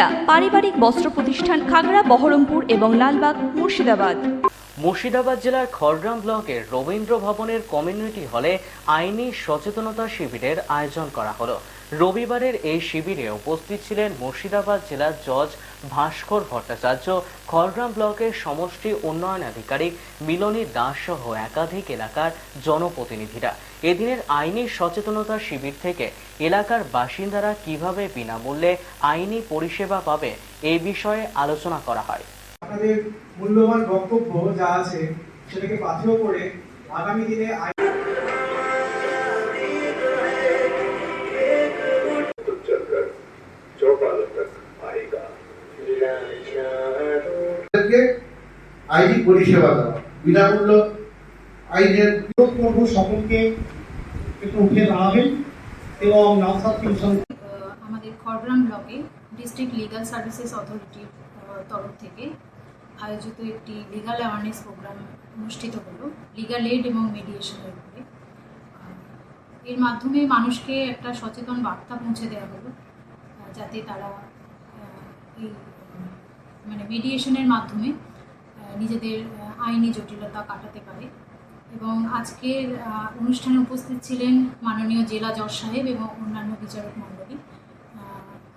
সুনিতা পারিবারিক বস্ত্র প্রতিষ্ঠান খাগড়া, বহরমপুর এবং লালবাগ, মুর্শিদাবাদ। মুর্শিদাবাদ জেলার খড়গ্রাম ব্লকের রবীন্দ্র ভবনের কমিউনিটি হলে আইনি সচেতনতা শিবিরের আয়োজন করা হলো। রবিবারের এই শিবিরে উপস্থিত ছিলেন মুর্শিদাবাদ জেলার জজ ভাস্কর ভট্টাচার্য, খড়গ্রাম ব্লকের সমষ্টি উন্নয়ন আধিকারিক মিলনী দাস সহ একাধিক এলাকার জনপ্রতিনিধিরা। এদিনের আইনি সচেতনতা শিবির থেকে এলাকার বাসিন্দারা কীভাবে বিনামূল্যে আইনি পরিষেবা পাবে এই বিষয়ে আলোচনা করা হয়। আপনাদের মূল্যবান বক্তব্য যা আছে সেটাকে পাথেয় করে আগামী দিনে আইনি পরিষেবা দেওয়া। বিনামূল্য আইনের করব সকলকে। একটু উঠে দাঁড়াবেন এবং আমাদের খড়গ্রাম ব্লকে ডিস্ট্রিক্ট লিগাল সার্ভিসেস অথরিটির তরফ থেকে আয়োজিত একটি লিগাল অ্যাওয়ারনেস প্রোগ্রাম অনুষ্ঠিত হলো, লিগাল এড এবং মিডিয়েশনের উপরে। এর মাধ্যমে মানুষকে একটা সচেতন বার্তা পৌঁছে দেওয়া হলো যাতে তারা এই মানে মিডিয়েশনের মাধ্যমে নিজেদের আইনি জটিলতা কাটাতে পারে। এবং আজকের অনুষ্ঠানে উপস্থিত ছিলেন মাননীয় জেলা জজ সাহেব এবং অন্যান্য বিচারক মণ্ডলী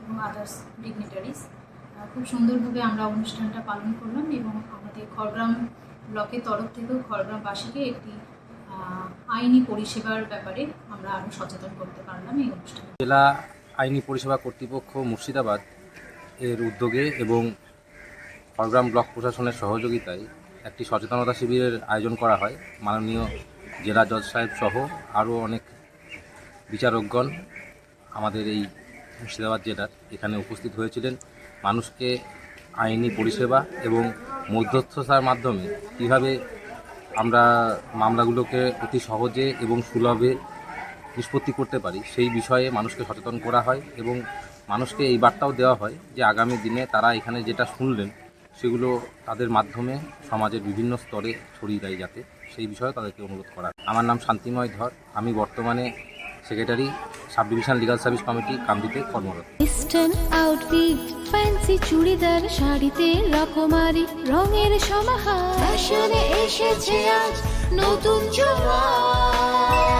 এবং আদার্স ডিগনিটারিজ খুব সুন্দরভাবে আমরা অনুষ্ঠানটা পালন করলাম এবং আমাদের খড়গ্রাম ব্লকের তরফ থেকেও খড়গ্রামবাসীকে একটি আইনি পরিষেবার ব্যাপারে আমরা আরও সচেতন করতে পারলাম এই অনুষ্ঠানে। জেলা আইনি পরিষেবা কর্তৃপক্ষ মুর্শিদাবাদ এর উদ্যোগে এবং খড়গ্রাম ব্লক প্রশাসনের সহযোগিতায় একটি সচেতনতা শিবিরের আয়োজন করা হয়। মাননীয় জেলা জজ সাহেব সহ আরও অনেক বিচারকগণ আমাদের এই মুর্শিদাবাদ জেলার এখানে উপস্থিত হয়েছিলেন। মানুষকে আইনি পরিষেবা এবং মধ্যস্থতার মাধ্যমে কীভাবে আমরা মামলাগুলোকে অতি সহজে এবং সুলভে নিষ্পত্তি করতে পারি, সেই বিষয়ে মানুষকে সচেতন করা হয় এবং মানুষকে এই বার্তাও দেওয়া হয় যে আগামী দিনে তারা এখানে যেটা শুনলেন সেগুলো তাদের মাধ্যমে সমাজের বিভিন্ন স্তরে ছড়িয়ে দেয় যাতে সেই বিষয়ে তাদেরকে অনুরোধ করা আমার নাম শান্তিময় ধর। আমি বর্তমানে secretary sub division legal service committee কান্দিতে কর্মরত। ওয়েস্টার্ন আউটফিট ফ্যান্সি চুড়িদার, শাড়িতে রকমারি, রঙের সমাহার। ফ্যাশনে এসেছে আজ নতুন সুনিতা